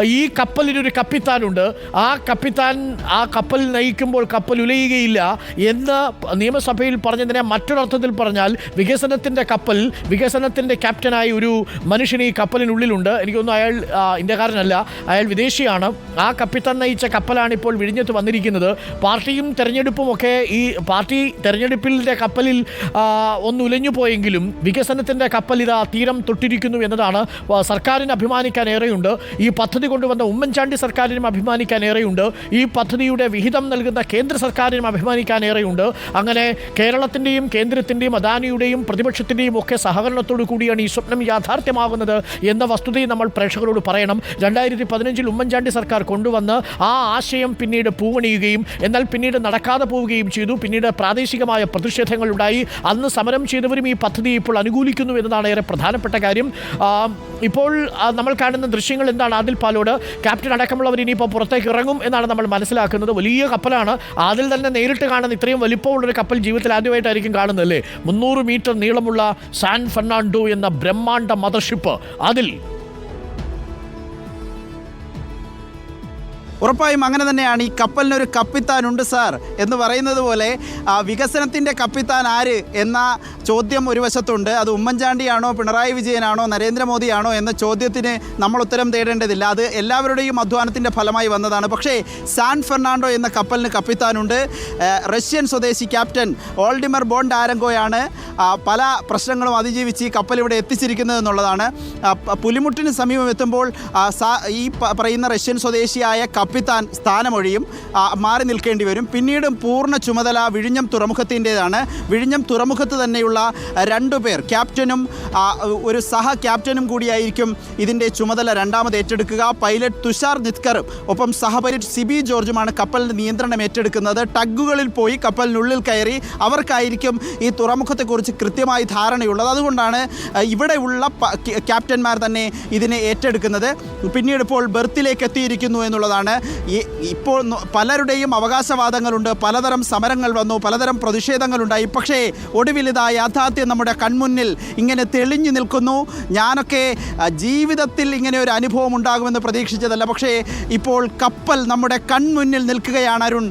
ഈ കപ്പലിനൊരു കപ്പിത്താനുണ്ട്. ആ കപ്പിത്താൻ ആ കപ്പൽ നയിക്കുമ്പോൾ കപ്പൽ ഉലയുകയില്ല എന്ന് നിയമസഭയിൽ പറഞ്ഞതിനെ മറ്റൊരർത്ഥത്തിൽ പറഞ്ഞാൽ വികസനത്തിന്റെ കപ്പൽ വികസനത്തിന്റെ ക്യാപ്റ്റനായി ഒരു മനുഷ്യൻ ഈ കപ്പലിനുള്ളിലുണ്ട്. എനിക്കൊന്നും അയാൾ ഇന്ത്യക്കാരനല്ല. അയാൾ വിദേശിയാണ്. ആ കപ്പിത്താൻ നയിച്ച കപ്പലാണ് ഇപ്പോൾ വിഴിഞ്ഞത്ത് വന്നിരിക്കുന്നത്. പാർട്ടിയും തെരഞ്ഞെടുപ്പും ഒക്കെ ഈ പാർട്ടി തെരഞ്ഞെടുപ്പിന്റെ കപ്പലിൽ ഒന്ന് ഉലഞ്ഞു പോയെങ്കിലും വികസനത്തിന്റെ കപ്പൽ ഇതാ തീരം തൊട്ടിരിക്കുന്നു എന്നതാണ് സർക്കാരിന് അഭിമാനിക്കാൻ ഏറെയുണ്ട്. ഈ പദ്ധതി കൊണ്ടുവന്ന ഉമ്മൻചാണ്ടി സർക്കാരിനും അഭിമാനിക്കാൻ ഏറെയുണ്ട്. ഈ പദ്ധതിയുടെ വിഹിതം നൽകുന്ന കേന്ദ്ര സർക്കാരിനും അഭിമാനിക്കാൻ ഏറെയുണ്ട്. അങ്ങനെ കേരളത്തിന്റെയും കേന്ദ്രത്തിന്റെയും അദാനിയുടെയും പ്രതിപക്ഷത്തിന്റെയും ഒക്കെ സഹകരണത്തോടു കൂടിയാണ് ഈ സ്വപ്നം യാഥാർത്ഥ്യമാകുന്നത് എന്ന വസ്തുതയും നമ്മൾ പ്രേക്ഷകരോട് പറയണം. രണ്ടായിരത്തി പതിനഞ്ചിൽ ഉമ്മൻചാണ്ടി സർക്കാർ കൊണ്ടുവന്ന് ആ ആശയം പിന്നീട് പൂവണിയുകയും എന്നാൽ പിന്നീട് നടക്കാതെ പോവുകയും ചെയ്തു. പിന്നീട് പ്രാദേശികമായ പ്രതിഷേധങ്ങൾ ഉണ്ടായി. അന്ന് സമരം ചെയ്തവരും ഈ പദ്ധതി ഇപ്പോൾ അനുകൂലിക്കുന്നു എന്നതാണ് ഏറെ പ്രധാനപ്പെട്ട കാര്യം. ഇപ്പോൾ നമ്മൾ കാണുന്ന ദൃശ്യങ്ങൾ എന്താണ്? ആദിൽ പാലോട് ക്യാപ്റ്റൻ അടക്കമുള്ളവർ ഇനിയിപ്പോൾ പുറത്തേക്ക് ഇറങ്ങും എന്നാണ് നമ്മൾ മനസ്സിലാക്കുന്നത്. വലിയ കപ്പലാണ്. അതിൽ തന്നെ നേരിട്ട് കാണുന്ന ഇത്രയും വലിപ്പമുള്ളൊരു കപ്പൽ ജീവിതത്തിൽ ആദ്യമായിട്ടായിരിക്കും കാണുന്നത് അല്ലേ? മുന്നൂറ് മീറ്റർ നീളമുള്ള സാൻ ഫെർണാണ്ടോ എന്ന ബ്രഹ്മാണ്ഡ മദർഷിപ്പ് അതിൽ ഉറപ്പായും അങ്ങനെ തന്നെയാണ്. ഈ കപ്പലിനൊരു കപ്പിത്താനുണ്ട് സാർ. എന്ന് പറയുന്നത് പോലെ വികസനത്തിന്റെ കപ്പിത്താൻ ആര് എന്ന ചോദ്യം ഒരു വശത്തുണ്ട്. അത് ഉമ്മൻചാണ്ടിയാണോ പിണറായി വിജയനാണോ നരേന്ദ്രമോദിയാണോ എന്ന ചോദ്യത്തിന് നമ്മൾ ഉത്തരം തേടേണ്ടതില്ല. അത് എല്ലാവരുടെയും അധ്വാനത്തിന്റെ ഫലമായി വന്നതാണ്. പക്ഷേ സാൻ ഫെർണാണ്ടോ എന്ന കപ്പലിന് കപ്പിത്താനുണ്ട്. റഷ്യൻ സ്വദേശി ക്യാപ്റ്റൻ ഓൾഡിമർ ബോണ്ട് ആരങ്കോയാണ് പല പ്രശ്നങ്ങളും അതിജീവിച്ച് ഈ കപ്പൽ ഇവിടെ എത്തിച്ചിരിക്കുന്നത് എന്നുള്ളതാണ്. പുലിമുട്ടിന് സമീപം എത്തുമ്പോൾ ഈ പറയുന്ന റഷ്യൻ സ്വദേശിയായ കപ്പിത്താൻ സ്ഥാനമൊഴിയും മാറി നിൽക്കേണ്ടി വരും. പിന്നീട് പൂർണ ചുമതല വിഴിഞ്ഞം തുറമുഖത്തിന്റേതാണ്. വിഴിഞ്ഞം തുറമുഖത്ത് തന്നെയുള്ള രണ്ടു പേർ ക്യാപ്റ്റനും ഒരു സഹ ക്യാപ്റ്റനും കൂടിയായിരിക്കും ഇതിന്റെ ചുമതല രണ്ടാമത് ഏറ്റെടുക്കുക. പൈലറ്റ് തുഷാർ നിത്കറും ഒപ്പം സഹപൈലറ്റ് സിബി ജോർജുമാണ് കപ്പലിന്റെ നിയന്ത്രണം ഏറ്റെടുക്കുന്നത്. ടഗുകളിൽ പോയി കപ്പലിനുള്ളിൽ കയറി അവർക്കായിരിക്കും ഈ തുറമുഖത്തെക്കുറിച്ച് കൃത്യമായി ധാരണയുള്ളത്. അതുകൊണ്ടാണ് ഇവിടെയുള്ള ക്യാപ്റ്റന്മാർ തന്നെ ഇതിനെ ഏറ്റെടുക്കുന്നത്. പിന്നീട് ഇപ്പോൾ ബെർത്തിലേക്ക് എത്തിയിരിക്കുന്നു എന്നുള്ളതാണ് ഇപ്പോൾ പലരുടെയും അവകാശവാദങ്ങളുണ്ട് പലതരം സമരങ്ങൾ വന്നു പലതരം പ്രതിഷേധങ്ങളുണ്ടായി. പക്ഷേ ഒടുവിൽ ഇതാ യാഥാർത്ഥ്യം നമ്മുടെ കൺമുന്നിൽ ഇങ്ങനെ തെളിഞ്ഞു നിൽക്കുന്നു. ഞാനൊക്കെ ജീവിതത്തിൽ ഇങ്ങനെ ഒരു അനുഭവം ഉണ്ടാകുമെന്ന് പ്രതീക്ഷിച്ചതല്ല. പക്ഷേ ഇപ്പോൾ കപ്പൽ നമ്മുടെ കൺമുന്നിൽ നിൽക്കുകയാണ് അരുൺ.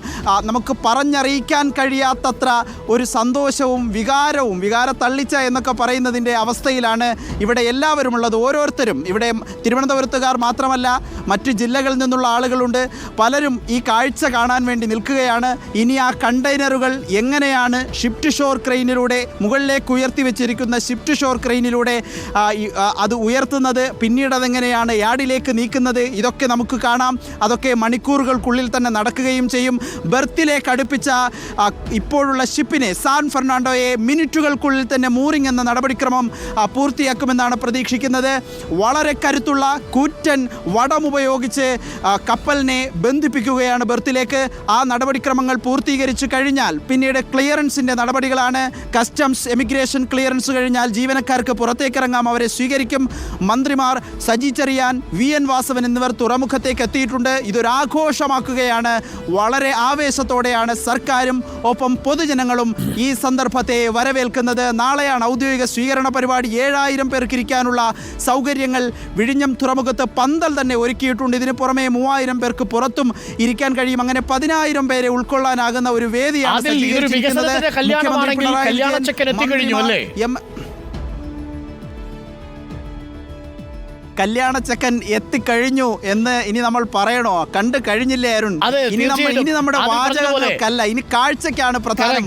നമുക്ക് പറഞ്ഞറിയിക്കാൻ കഴിയാത്തത്ര ഒരു സന്തോഷവും വികാരവും വികാര തള്ളിച്ച എന്നൊക്കെ പറയുന്നതിന്റെ അവസ്ഥയിലാണ് ഇവിടെ എല്ലാവരും ഉള്ളത് ഓരോരുത്തരും ഇവിടെ തിരുവനന്തപുരത്തുകാർ മാത്രമല്ല മറ്റു ജില്ലകളിൽ നിന്നുള്ള ആളുകളുണ്ട്. പലരും ഈ കാഴ്ച കാണാൻ വേണ്ടി നിൽക്കുകയാണ്. ഇനി ആ കണ്ടെയ്നറുകൾ എങ്ങനെയാണ് ഷിഫ്റ്റ് ഷോർ ക്രെയിനിലൂടെ മുകളിലേക്ക് ഉയർത്തി വെച്ചിരിക്കുന്ന ഷിഫ്റ്റ് ഷോർ ക്രെയിനിലൂടെ അത് ഉയർത്തുന്നത് പിന്നീട് അതെങ്ങനെയാണ് യാർഡിലേക്ക് നീക്കുന്നത് ഇതൊക്കെ നമുക്ക് കാണാം. അതൊക്കെ മണിക്കൂറുകൾക്കുള്ളിൽ തന്നെ നടക്കുകയും ചെയ്യും. ബെർത്തിലേക്ക് അടുപ്പിച്ച ഇപ്പോഴുള്ള ഷിപ്പിനെ സാൻ ഫെർണാണ്ടോയെ മിനിറ്റുകൾക്കുള്ളിൽ തന്നെ മൂറിംഗ് എന്ന നടപടിക്രമം പൂർത്തിയാക്കുമെന്നാണ് പ്രതീക്ഷിക്കുന്നത്. വളരെ കരുത്തുള്ള കൂറ്റൻ വടമുപയോഗിച്ച് ആ, കപ്പലിനെ ബന്ധിപ്പിക്കുകയാണ് ബെർത്തിലേക്ക്. ആ നടപടിക്രമങ്ങൾ പൂർത്തീകരിച്ചു കഴിഞ്ഞാൽ പിന്നീട് ക്ലിയറൻസിന്റെ നടപടികളാണ്. കസ്റ്റംസ് എമിഗ്രേഷൻ ക്ലിയറൻസ് കഴിഞ്ഞാൽ ജീവനക്കാർക്ക് പുറത്തേക്കിറങ്ങാം. അവരെ സ്വീകരിക്കും. മന്ത്രിമാർ സജി ചെറിയാൻ വി. എൻ. വാസവൻ എന്നിവർ തുറമുഖത്തേക്ക് എത്തിയിട്ടുണ്ട്. ഇതൊരാഘോഷമാക്കുകയാണ്. വളരെ ആവേശത്തോടെയാണ് സർക്കാരും ഒപ്പം പൊതുജനങ്ങളും ഈ സന്ദർഭത്തെ വരവേൽക്കുന്നത്. നാളെയാണ് ഔദ്യോഗിക സ്വീകരണ പരിപാടി. ഏഴായിരം പേർക്ക് ഇരിക്കാനുള്ള സൗകര്യങ്ങൾ. വിഴിഞ്ഞം തുറമുഖത്ത് പന്തൽ തന്നെ ഒരുക്കിയിട്ടുണ്ട്. ഇതിനു പുറമെ മൂവായിരം പേർക്ക് പുറത്തും ഇരിക്കാൻ കഴിയും. അങ്ങനെ പതിനായിരം പേരെ ഉൾക്കൊള്ളാനാകുന്ന ഒരു വേദിയാണ് ചെക്കൻ എത്തിക്കഴിഞ്ഞു എന്ന് ഇനി നമ്മൾ പറയണോ? കണ്ടു കഴിഞ്ഞില്ലേ അരുൺ? ഇനി നമ്മൾ ഇനി നമ്മുടെ വാചകങ്ങൾക്കല്ല ഇനി കാഴ്ചക്കാണ് പ്രധാനം.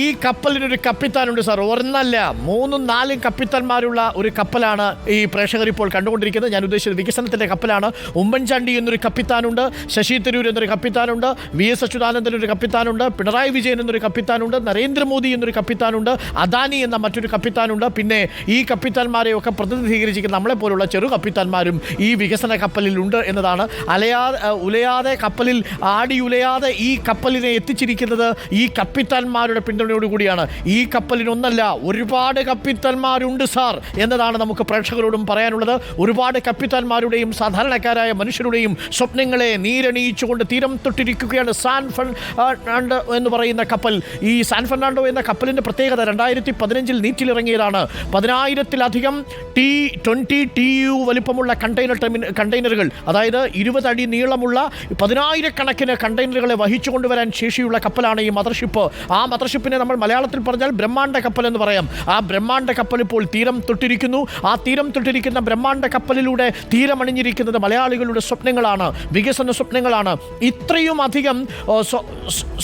ഈ കപ്പലിന് ഒരു കപ്പിത്താനുണ്ട് സാർ ഒരെന്നല്ല മൂന്നും നാലും കപ്പിത്താന്മാരുള്ള ഒരു കപ്പലാണ് ഈ പ്രേക്ഷകർ ഇപ്പോൾ കണ്ടുകൊണ്ടിരിക്കുന്നത്. ഞാൻ ഉദ്ദേശിച്ചത് വികസനത്തിന്റെ കപ്പലാണ്. ഉമ്മൻചാണ്ടി എന്നൊരു കപ്പിത്താനുണ്ട് ശശി തരൂർ എന്നൊരു കപ്പിത്താനുണ്ട് വി എസ് അച്യുതാനന്ദൻ ഒരു കപ്പിത്താനുണ്ട് പിണറായി വിജയൻ എന്നൊരു കപ്പിത്താനുണ്ട് നരേന്ദ്രമോദി എന്നൊരു കപ്പിത്താനുണ്ട് അദാനി എന്ന മറ്റൊരു കപ്പിത്താനുണ്ട്. പിന്നെ ഈ കപ്പിത്താന്മാരെയൊക്കെ പ്രതിനിധീകരിച്ചിരിക്കുന്ന നമ്മളെ പോലുള്ള ചെറു കപ്പിത്താന്മാരും ഈ വികസന കപ്പലിലുണ്ട് എന്നതാണ്. അലയാ ഉലയാതെ കപ്പലിൽ ആടി ഉലയാതെ ഈ കപ്പലിനെ എത്തിച്ചിരിക്കുന്നത് ഈ കപ്പിത്താന്മാരുടെ പിന്തുണയോടുകൂടിയാണ് ഈ കപ്പലിനൊന്നല്ല ഒരുപാട് കപ്പിത്താന്മാരുണ്ട് സാർ എന്നതാണ് നമുക്ക് പ്രേക്ഷകരോടും പറയാനുള്ളത്. ഒരുപാട് കപ്പിത്താന്മാരുടെയും സാധാരണക്കാരായ മനുഷ്യരുടെയും സ്വപ്നങ്ങളെ നീരണിയിച്ചുകൊണ്ട് തീരം തൊട്ടിരിക്കുകയാണ് സാൻ ഫെർണാണ്ടോ എന്ന് പറയുന്ന കപ്പൽ. ഈ സാൻ ഫെർണാണ്ടോ എന്ന കപ്പലിന്റെ പ്രത്യേകത രണ്ടായിരത്തി പതിനഞ്ചിൽ നീറ്റിലിറങ്ങിയതാണ്. പതിനായിരത്തിലധികം ടി ട്വന്റി ടി യു വലിപ്പമുള്ള കണ്ടെയ്നർ ടെർമിന കണ്ടെയ്നറുകൾ അതായത് ഇരുപത് അടി നീളമുള്ള പതിനായിരക്കണക്കിന് കണ്ടെയ്നറുകളെ വഹിച്ചു കൊണ്ടുവരാൻ ശേഷിയുള്ള കപ്പലാണ് ഈ മദർഷിപ്പ്. ആ മദർഷിപ്പിനെ നമ്മൾ മലയാളത്തിൽ പറഞ്ഞാൽ ബ്രഹ്മാണ്ഡ കപ്പൽ എന്ന് പറയാം. ആ ബ്രഹ്മാണ്ഡ കപ്പൽ ഇപ്പോൾ തീരം തൊട്ടിരിക്കുന്നു. ആ തീരം തൊട്ടിരിക്കുന്ന ബ്രഹ്മാണ്ഡ കപ്പലിലൂടെ തീരമണിഞ്ഞിരിക്കുന്നത് മലയാളികളുടെ സ്വപ്നങ്ങളാണ് വികസന സ്വപ്നങ്ങളാണ്. ഇത്രയും അധികം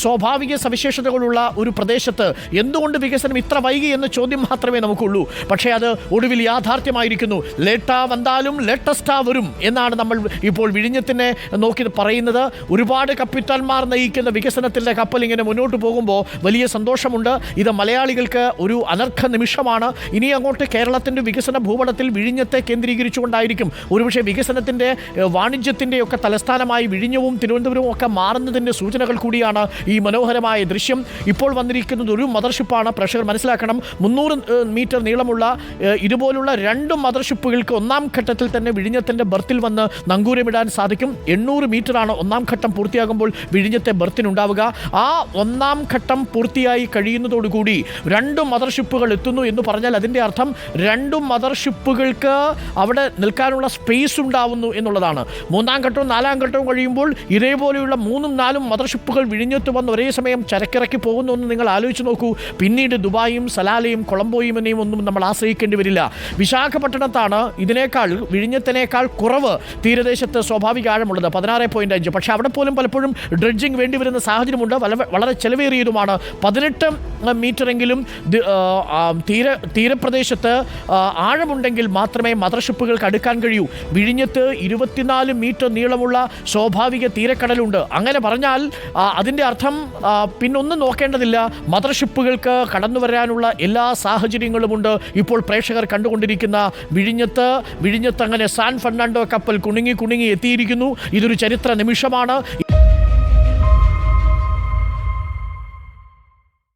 സ്വാഭാവിക സവിശേഷതകളുള്ള ഒരു പ്രദേശത്ത് എന്തുകൊണ്ട് വികസനം ഇത്ര വൈകി എന്ന ചോദ്യം മാത്രമേ നമുക്കുള്ളൂ. പക്ഷേ അത് ഒടുവിൽ യാഥാർത്ഥ്യമായിരിക്കുന്നു. ലേട്ടാ വന്നാലും ലേറ്റസ്റ്റാ വരും എന്നാണ് നമ്മൾ ഇപ്പോൾ വിഴിഞ്ഞത്തിനെ നോക്കി പറയുന്നത്. ഒരുപാട് കപ്പിത്താന്മാർ നയിക്കുന്ന വികസനത്തിന്റെ കപ്പൽ ഇങ്ങനെ മുന്നോട്ട് പോകുമ്പോൾ വലിയ സന്തോഷമുണ്ട്. ഇത് മലയാളികൾക്ക് ഒരു അനർഘ നിമിഷമാണ്. ഇനി അങ്ങോട്ട് കേരളത്തിന്റെ വികസന ഭൂപടത്തിൽ വിഴിഞ്ഞത്തെ കേന്ദ്രീകരിച്ചുകൊണ്ടായിരിക്കും. ഒരുപക്ഷെ വികസനത്തിന്റെ വാണിജ്യത്തിന്റെ ഒക്കെ തലസ്ഥാനമായി വിഴിഞ്ഞവും തിരുവനന്തപുരവും ഒക്കെ മാറുന്നതിന്റെ സൂചനകൾ കൂടിയാണ് ഈ മനോഹരമായ ദൃശ്യം. ഇപ്പോൾ വന്നിരിക്കുന്നത് ഒരു മദർഷിപ്പാണ്. പ്രഷർ മനസ്സിലാക്കണം. മുന്നൂറ് മീറ്റർ നീളമുള്ള ഇതുപോലുള്ള രണ്ട് മദർഷിപ്പുകൾക്ക് ഒന്നാം ഘട്ടത്തിൽ തന്നെ വിഴിഞ്ഞത്തിന്റെ ബർത്തിൽ വന്ന് നങ്കൂരമിടാൻ സാധിക്കും. എണ്ണൂറ് മീറ്ററാണ് ഒന്നാം ഘട്ടം പൂർത്തിയാകുമ്പോൾ വിഴിഞ്ഞത്തെ ബർത്തിനുണ്ടാവുക ആ ഒന്നാം ഘട്ടം പൂർത്തിയായി കഴിയുന്നതോടുകൂടി രണ്ട് മദർഷിപ്പുകൾ എത്തുന്നു എന്ന് പറഞ്ഞാൽ അതിന്റെ അർത്ഥം രണ്ട് മദർഷിപ്പുകൾക്ക് അവിടെ നിൽക്കാനുള്ള സ്പേസ് ഉണ്ടാവുന്നു എന്നുള്ളതാണ്. മൂന്നാം ഘട്ടവും നാലാം ഘട്ടവും കഴിയുമ്പോൾ ഇതേപോലെയുള്ള മൂന്നും നാലും മദർഷിപ്പുകൾ വിഴിഞ്ഞത്ത് വന്ന് ഒരേ സമയം ചരക്കിറക്കി പോകുന്നു എന്ന് നിങ്ങൾ ആലോചിച്ച് നോക്കൂ. പിന്നീട് ദുബായും സലാലയും കൊളംബോയും എന്നെയും ഒന്നും നമ്മൾ ആശ്രയിക്കേണ്ടി വരില്ല. വിശാഖപട്ടണത്താണ് ഇതിനേക്കാൾ വിഴിഞ്ഞത്തിനേക്കാൾ കുറവ് തീരദേശത്ത് സ്വാഭാവിക ആഴമുള്ളത് പതിനാറ് പോയിന്റ് അഞ്ച്. പക്ഷേ അവിടെ പോലും പലപ്പോഴും ഡ്രഡ്ജിങ് വേണ്ടി വരുന്ന സാഹചര്യമുണ്ട്. വളരെ ചെലവേറിയതുമാണ്. പതിനെട്ട് മീറ്ററെങ്കിലും തീര തീരപ്രദേശത്ത് ആഴമുണ്ടെങ്കിൽ മാത്രമേ മദർഷിപ്പുകൾക്ക് അടുക്കാൻ കഴിയൂ. വിഴിഞ്ഞത്ത് ഇരുപത്തിനാല് മീറ്റർ നീളമുള്ള സ്വാഭാവിക തീരക്കടലുണ്ട്. അങ്ങനെ പറഞ്ഞാൽ അതിന്റെ അർത്ഥം പിന്നൊന്നും നോക്കേണ്ടതില്ല. മദർഷിപ്പുകൾക്ക് കടന്നു വരാനുള്ള എല്ലാ സാഹചര്യങ്ങളുമുണ്ട്. ഇപ്പോൾ പ്രേക്ഷകർ കണ്ടുകൊണ്ടിരിക്കുന്ന വിഴിഞ്ഞത്ത് വിഴിഞ്ഞത്ത് അങ്ങനെ സാൻ ഫെർണാണ്ടോ കപ്പൽ കുണുങ്ങി കുണുങ്ങി എത്തിയിരിക്കുന്നു. ഇതൊരു ചരിത്ര നിമിഷമാണ്.